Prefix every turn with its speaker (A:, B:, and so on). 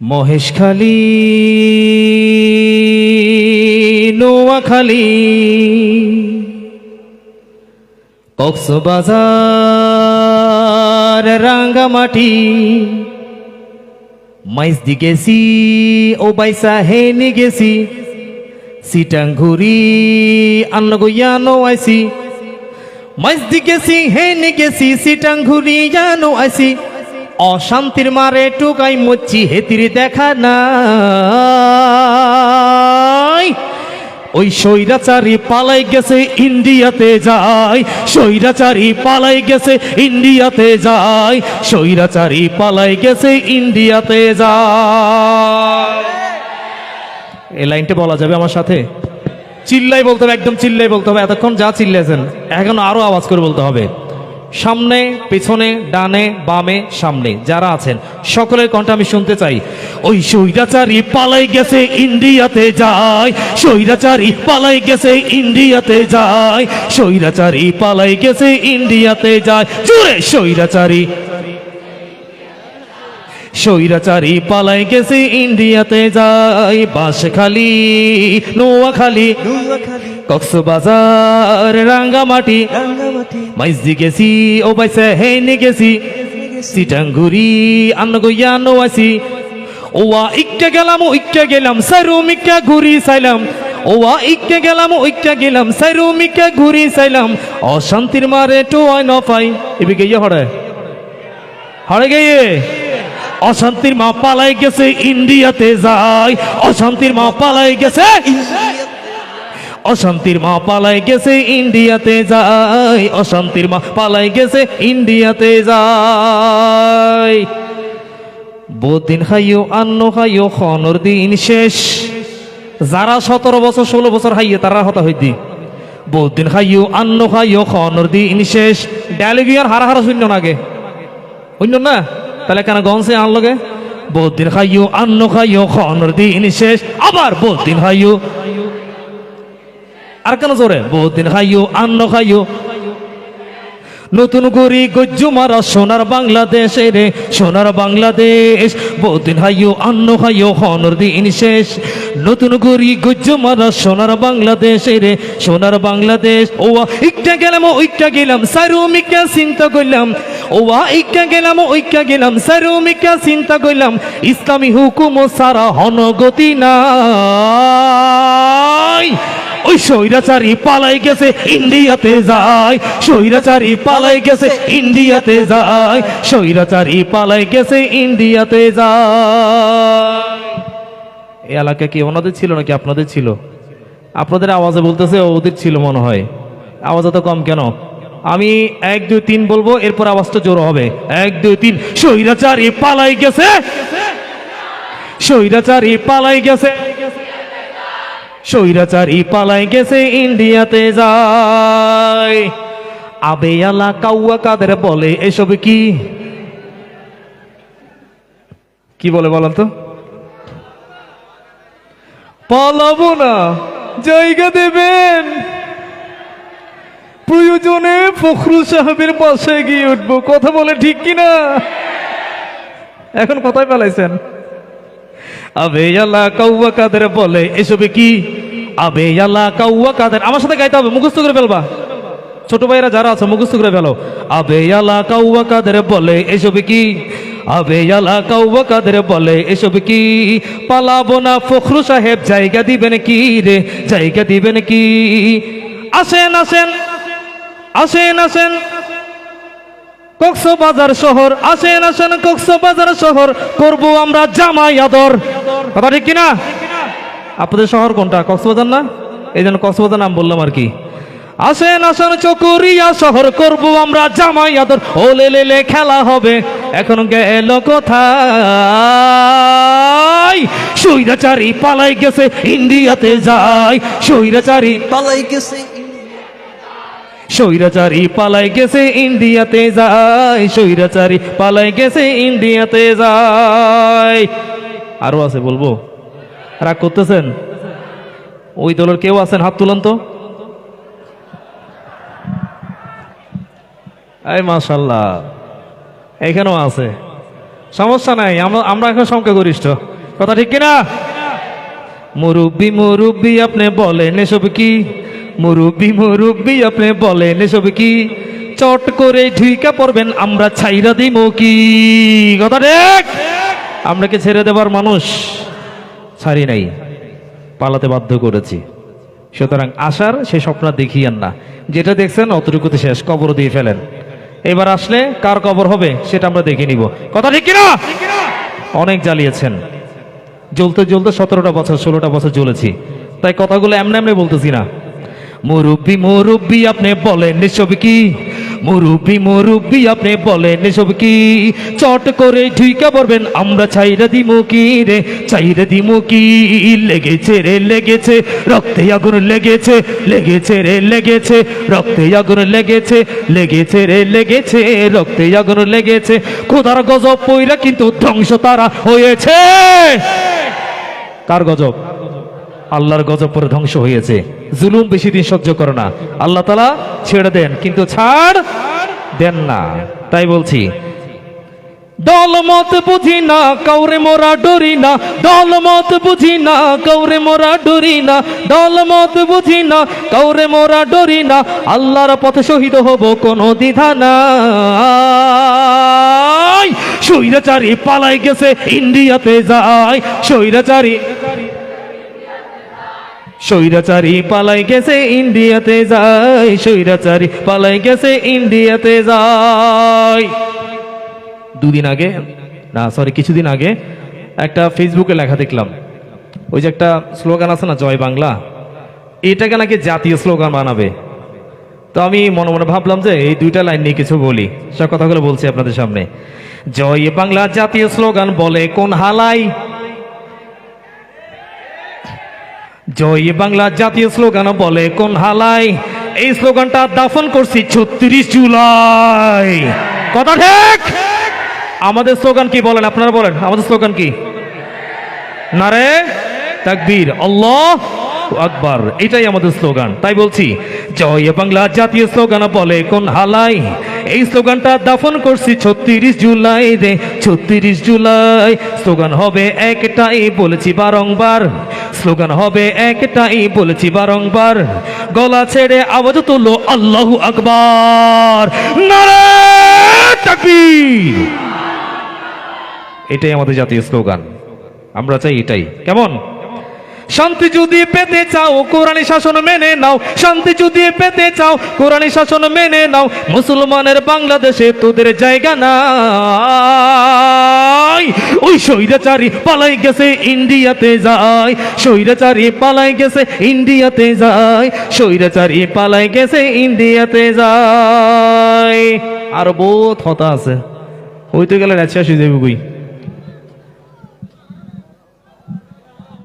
A: মহেশখালী নোয়াখালী কক্সবাজার, রাঙ্গামাটি। মাইজ দি গেছি, ও বাইসা হেনি গেছি। সিটাঙ্গুরি আন্নগইয়ানো আইসি মাইজ দি গেছি, হেনি গেছি সিটাঙ্গুরি জানো আইসি অশান্তির মারে টুকাই মচ্ছি, হেতির দেখা নাই। ওই সৈরাচারি পালাই গেছে ইন্ডিয়াতে যায় সৈরাচারি পালাই গেছে ইন্ডিয়াতে যায় সৈরাচারি পালাই গেছে ইন্ডিয়াতে যায়। এই লাইনটা বলা যাবে আমার সাথে? চিল্লাই বলতে হবে, একদম চিল্লাই বলতে হবে। এতক্ষণ যা চিল্লেছেন এখন আরও আওয়াজ করে বলতে হবে। সামনে, পেছনে, ডানে, বামে, সামনে যারা আছেন, সকলের কণ্ঠ আমি শুনতে চাই। ওই সৈরাচারি পালাই গেছে ইন্ডিয়াতে যায়। সৈরাচারি পালাই গেছে ইন্ডিয়াতে যায়। সৈরাচারি পালাই গেছে ইন্ডিয়াতে যায়। জুড়ে সৈরাচারি সৈরাচারি পালাই গেছে ইন্ডিয়াতে যায় বাঁশখালী নোয়াখালী
B: নোয়াখালী
A: কক্সবাজার রাঙ্গামাটি মাইজি গেছি ও বাইসে হেনে গেছি সিটাঙ্গুরি আন্নগইয়া নোয়াছি ওয়া ইক্কা গেলাম ইক্কা গেলাম সারুমিকা ঘুরি চাইলাম ওয়া ইক্কা গেলাম ইক্কা গেলাম সারুমিকা ঘুরি চাইলাম অশান্তির মারে টোয়াই নফাই। এবে গিয়ে হড়ে হড়ে গিয়ে। অশান্তির মা পালাই গেছে, ইন্ডিয়াতে যায় অশান্তির মা পালাই গেছে, অশান্তির মা পালাই গেছে, ইন্ডিয়াতে যায় অশান্তির মা পালাই গেছে, ইন্ডিয়াতে যায় বহুদিন খাইও আন্ন খাইও খনর দিন শেষ। যারা সতেরো বছর, ষোলো বছর খাইয়ে তারা হতা হইতি। বহুদিন খাইও আন্ন খাইও খনর দিন শেষ। ডালিগিয়ার হারা হারা শূন্য নাগে। শূন্য না? তাহলে কেন গনসে আনলোগে বহুদিন খাইও আন্ন খাইও খনর দিন শেষ, আবার বহুদিন খাইও আর কেন জোরে? বহুদিন খাইও আন্ন খাইও নতুন করি গজ্জু মারা সোনার বাংলাদেশ রে, সোনার বাংলাদেশ। বহুদিন হাইও আন্ন হাইও হনর দিন শেষ। নতুন করি গজ্জু মারা সোনার বাংলাদেশ রে, সোনার বাংলাদেশ। ও ইকটা গেলাম, ওইটা গেলাম সারুমিকা চিন্তা করলাম। ওয়া ইকা গেলাম, ওইকা গেলাম, সারুমিকা চিন্তা করলাম, ইসলামী হুকুম ও সারা হনগতি নাই। ওই সৈরাচারি পালাই গেছে, ইন্ডিয়াতে যায়। সৈরাচারি পালাই গেছে, ইন্ডিয়াতে যায়। সৈরাচারি পালাই গেছে, ইন্ডিয়াতে যায়। এই এলাকা কি ওনাদের ছিল নাকি আপনাদের ছিল? আপনাদের আওয়াজে বলতেছে ওদের ছিল মনে হয়। আওয়াজ এত কম কেন? আমি এক, দুই, তিন বলব, এরপর আওয়াজটা জোর হবে। এক, দুই, তিন। সৈরাচারি পালাই গেছে। সৈরাচারি পালাই গেছে। সৈরাচারি পালাই গেছে, ইন্ডিয়াতে যায়। আবে আলা কাউয়া কাদের বলে, এসব কি? কি বলে বলেন তো? পালাবো না, জায়গা দেবেন। প্রয়োজনে ফখরুল সাহেবের পাশে গিয়ে উঠবো। কথা বলে ঠিক কিনা? এখন কোথায় পালাইছেন আবে আলা কাউয়া কাদের বলে? এসবে কি? আবে আলা কাউয়া কাদের? আমার সাথে গাইতে হবে, মুখস্থ করে ফেলবা। ছোট ভাইরা যারা আছে, মুখস্থ করে ফেলো। আবে আলা কাউয়া কাদের বলে? এসবে কি? আবে আলা কাউয়া কাদের বলে? এসবে কি? পালাবো না ফখরু সাহেব? জায়গা দিবেন কি রে? জায়গা দিবেন কি? আসেন আসেন। আসেন আসেন। কক্সবাজার শহর, আসেন আসেন, কক্সবাজার শহর। করব আমরা জামাই আদর। কথা ঠিক কিনা? আপনাদের শহর কোনটা? কক্সবাজার না? এই জন্য কক্সবাজার নাম বললাম আর কি। আসেন আসেন, চকুরিয়া শহর, করব আমরা জামাই আদর। ও লে লে লে, খেলা হবে। এখন গেল কোথায়? সৈরাচারি পালাই গেছে, ইন্ডিয়াতে যায়। সৈরাচারি
B: পালাই গেছে
A: সৈরাচারি পালাই গেছে ইন্ডিয়াতে যায় সৈরাচারি পালাই গেছে ইন্ডিয়াতে যায়। আরও আছে বলব? রাগ করতেছেন? ওই দলের কেউ আছেন? হাত তুলেন তো। এই মাশাল্লাহ এখানেও আছে। সমস্যা নাই আমরা আমরা এখন সংখ্যাগরিষ্ঠ কথা ঠিক কিনা? মুরব্বি মুরব্বি, আপনি বলেন, এসব কি? মুরব্বি মুরব্বি, আপনি বলেন এসব কি? চট করে ঢুইকা পড়বেন, আমরা ছাইরা দিমু কি? কথা ঠিক? আমরা কি ছেড়ে দেবার মানুষ? ছাড়ি নাই। পালাতে বাধ্য করেছি। সুতরাং আসার সে স্বপ্ন দেখিয়েন না। যেটা দেখছেন, অতটুকুতে শেষ, কবর দিয়ে ফেলেন। এবার আসলে কার কবর হবে, সেটা আমরা দেখে নিব। কথা ঠিক কিনা? অনেক জ্বালিয়েছেন। জ্বলতে জ্বলতে সতেরোটা বছর, ষোলোটা বছর জ্বলেছি। তাই কথাগুলো এমনি এমনি বলতেছি না। মুরব্বি মুরব্বি, আপনি বলেন এসব কি? মুরব্বি মুরব্বি, আপনি বলেন এসব কি? চট করে ঢুইকা পড়বেন, আমরা চাইরা দিমু কি রে? চাইরা দিমু কি? লেগেছে রে, লেগেছে, রক্তে আগুন লেগেছে লেগেছে রে, লেগেছে, রক্তে আগুন লেগেছে লেগেছে রে, লেগেছে, রক্তে আগুন লেগেছে। খোদার গজব পইরা কিন্তু ধ্বংস তারা হয়েছে। কার গজব? আল্লাহর গজব ধ্বংস হয়েছে। জুলুম বেশি দিন সহ্য করো না। আল্লাহ তালা ছেড়ে দেন, কিন্তু ছাড় দেন না। তাই বলছি দলমত বুঝি না, কাউরে মোরা ডরি না। দলমত বুঝি না, কাউরে মোরা ডরি না। দলমত বুঝি না, কাউরে মোরা ডরি না। আল্লাহর পথে শহীদ হব কোনো দ্বিধা নাই। সৈরাচারী পালাই গেছে, ইন্ডিয়াতে যায়। সৈরাচারী সৈরাচারী পালাই গেছে ইন্ডিয়াতে যায় সৈরাচারী পালাই গেছে ইন্ডিয়াতে যায়। দুদিন আগে, না সরি কিছুদিন আগে একটা ফেসবুকে লেখা দেখলাম। ওই যে একটা স্লোগান আছে না, জয় বাংলা? এটাকে নাকি জাতীয় স্লোগান বানাবে। তো আমি মনে মনে ভাবলাম যে এই দুইটা লাইন নিয়ে কিছু বলি। সব কথাগুলো বলছি আপনাদের সামনে। জয় বাংলা জাতীয় স্লোগান বলে কোন হালাই? জয় বাংলা জাতীয় স্লোগান বলে কোন হালাই? এই স্লোগানটা দাফন করছি ছত্রিশ জুলাই। কথা ঠিক? আমাদের স্লোগান কি বলেন, আপনারা বলেন, আমাদের স্লোগান কি? নারে তাকবীর, আল্লাহ আকবার, এটাই আমাদের স্লোগান, তাই বলছি, জয় বাংলা জাতীয় স্লোগান বলে কোন হালাই? এই স্লোগানটা দাফন করছি ছত্রিশ জুলাই রে, ছত্রিশ জুলাই, স্লোগান হবে একটাই, বলেছি বারংবার স্লোগান হবে, একটাই বলেছি বারংবার, গলা ছেড়ে আওয়াজ তুলো, আল্লাহু আকবার। এটাই আমাদের জাতীয় স্লোগান। আমরা চাই এটাই। কেমন? শান্তি যদি পেতে চাও, কোরআনী শাসন মেনে নাও। শান্তি যদি পেতে চাও, কোরআনী শাসন মেনে নাও। মুসলমানের বাংলাদেশে তোদের জায়গা নাই। ওই স্বৈরাচারী পালাই গেছে ইন্ডিয়াতে যায়। স্বৈরাচারী পালাই গেছে ইন্ডিয়াতে যায়। স্বৈরাচারী পালাই গেছে ইন্ডিয়াতে যায়। আর বহুত হতা আছে। হইতে গেলে রাজশাসী দেবী